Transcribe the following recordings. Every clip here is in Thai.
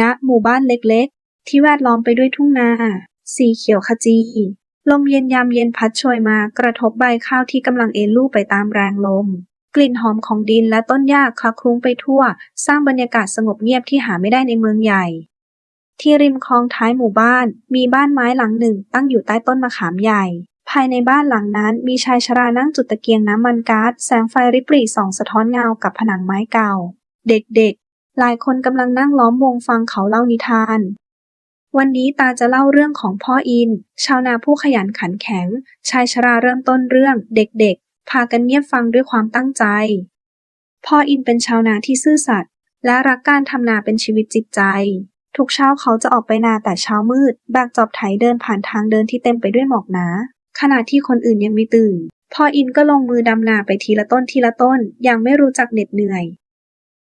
ณหมู่บ้านเล็กๆ ที่แวดล้อมไปด้วยทุ่งนา สีเขียวขจี ลมเย็นยามเย็นพัดโชยมากระทบใบข้าวที่กำลังเอนลู่ไปตามแรงลม กลิ่นหอมของดินและต้นหญ้าคละคลุ้งไปทั่ว สร้างบรรยากาศสงบเงียบที่หาไม่ได้ในเมืองใหญ่ ที่ริมคลองท้ายหมู่บ้าน มีบ้านไม้หลังหนึ่งตั้งอยู่ใต้ต้นมะขามใหญ่ภายในบ้านหลังนั้นมีชายชรานั่งจุดตะเกียงน้ำมันก๊าซแสงไฟริบหรี่ส่องสะท้อนเงากับผนังไม้เก่า เด็ก หลายคนกำลังนั่งล้อมวงฟังเขาเล่านิทาน วันนี้ตาจะเล่าเรื่องของพ่ออิน ชาวนาผู้ขยันขันแข็ง ชายชราเริ่มต้นเรื่อง เด็กๆ พากันเงียบฟังด้วยความตั้งใจ พ่ออินเป็นชาวนาที่ซื่อสัตย์และรักการทำนาเป็นชีวิตจิตใจ ทุกเช้าเขาจะออกไปนาแต่เช้ามืดแบกจอบไถเดินผ่านทางเดินที่เต็มไปด้วยหมอกหนา ขณะที่คนอื่นยังไม่ตื่นพ่ออินก็ลงมือดำนาไปทีละต้นทีละต้นอย่างไม่รู้จักเหน็ดเหนื่อย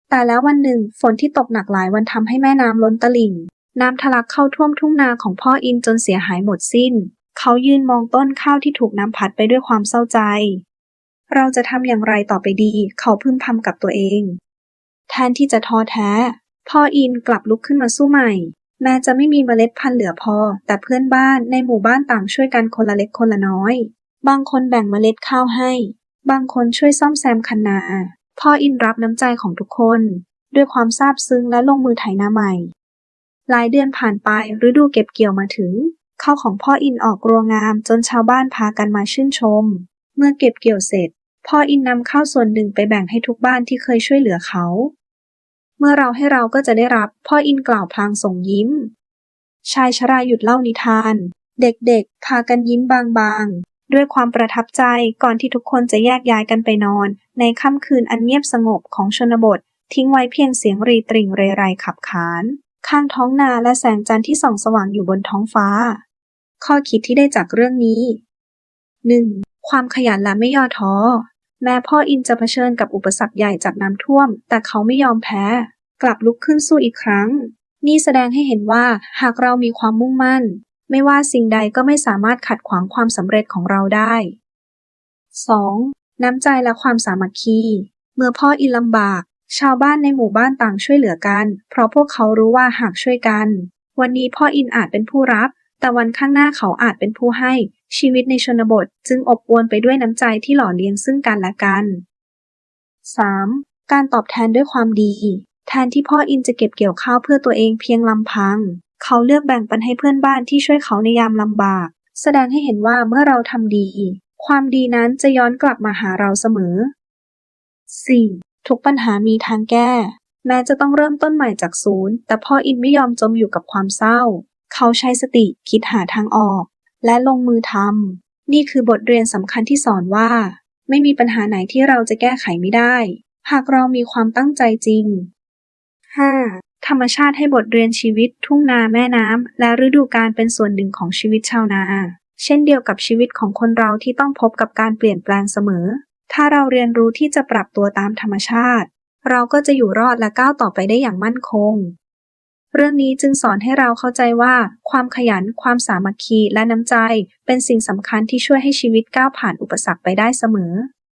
แต่แล้ววันหนึ่งฝนที่ตกหนักหลายวันทำให้แม่น้ำล้นตลิ่ง น้ำทะลักเข้าท่วมทุ่งนาของพ่ออินจนเสียหายหมดสิ้น เขายืนมองต้นข้าวที่ถูกน้ำพัดไปด้วยความเศร้าใจ เราจะทำอย่างไรต่อไปดี เขาพึมพำกับตัวเอง แทนที่จะท้อแท้ พ่ออินกลับลุกขึ้นมาสู้ใหม่ แม้จะไม่มีเมล็ดพันธุ์เหลือพอ แต่เพื่อนบ้านในหมู่บ้านต่างช่วยกันคนละเล็กคนละน้อย บางคนแบ่งเมล็ดข้าวให้ บางคนช่วยซ่อมแซมคันนา พ่ออินรับน้ำใจของทุกคน ด้วยความซาบซึ้งและลงมือไถนาใหม่ หลายเดือนผ่านไปฤดูเก็บเกี่ยวมาถึง ข้าวของพ่ออินออกรวงงามจนชาวบ้านพากันมาชื่นชม เมื่อเก็บเกี่ยวเสร็จ พ่ออินนำข้าวส่วนหนึ่งไปแบ่งให้ทุกบ้านที่เคยช่วยเหลือเขา เมื่อเราให้เราก็จะได้รับพ่ออินกล่าวพลางส่งยิ้ม ชายชราหยุดเล่านิทาน เด็กๆ พากันยิ้มบางๆ ด้วยความประทับใจก่อนที่ทุกคนจะแยกย้ายกันไปนอน ในค่ำคืนอันเงียบสงบของชนบท ทิ้งไว้เพียงเสียงรีตริ่งเรไรขับขาน ข้างท้องนาและแสงจันทร์ที่ส่องสว่างอยู่บนท้องฟ้า ข้อคิดที่ได้จากเรื่องนี้ 1. ความขยันและไม่ย่อท้อ แม้พ่ออินจะเผชิญกับอุปสรรคใหญ่จากน้ำท่วม แต่เขาไม่ยอมแพ้ กลับลุกขึ้นสู้อีกครั้ง นี่แสดงให้เห็นว่าหากเรามีความมุ่งมั่น ไม่ว่าสิ่งใดก็ไม่สามารถขัดขวางความสำเร็จของเราได้ 2. น้ำใจและความสามัคคี เมื่อพ่ออินลำบาก ชาวบ้านในหมู่บ้านต่างช่วยเหลือกัน เพราะพวกเขารู้ว่าหากช่วยกัน วันนี้พ่ออินอาจเป็นผู้รับ แต่วันข้างหน้าเขาอาจเป็นผู้ให้ ชีวิตในชนบทจึงอบอวลไปด้วยน้ำใจที่หล่อเลี้ยงซึ่งกันและกัน 3. การตอบแทนด้วยความดี แทนที่พ่ออินจะเก็บเกี่ยวข้าวเพื่อตัวเองเพียงลำพัง เขาเลือกแบ่งปันให้เพื่อนบ้านที่ช่วยเขาในยามลำบาก แสดงให้เห็นว่าเมื่อเราทำดี ความดีนั้นจะย้อนกลับมาหาเราเสมอ 4. ทุกปัญหามีทางแก้ แม้จะต้องเริ่มต้นใหม่จากศูนย์ แต่พ่ออินไม่ยอมจมอยู่กับความเศร้า เขาใช้สติคิดหาทางออก และลงมือทำนี่คือบทเรียนสำคัญที่สอนว่า ไม่มีปัญหาไหนที่เราจะแก้ไขไม่ได้ หากเรามีความตั้งใจจริง 5. ธรรมชาติให้บทเรียนชีวิตทุ่งนาแม่น้ำ และฤดูกาลเป็นส่วนหนึ่งของชีวิตชาวนา เช่นเดียวกับชีวิตของคนเราที่ต้องพบกับการเปลี่ยนแปลงเสมอ ถ้าเราเรียนรู้ที่จะปรับตัวตามธรรมชาติ เราก็จะอยู่รอดและก้าวต่อไปได้อย่างมั่นคง เรื่องนี้จึงสอนให้เราเข้าใจว่า ความขยัน ความสามัคคีและน้ำใจ เป็นสิ่งสำคัญที่ช่วยให้ชีวิตก้าวผ่านอุปสรรคไปได้เสมอ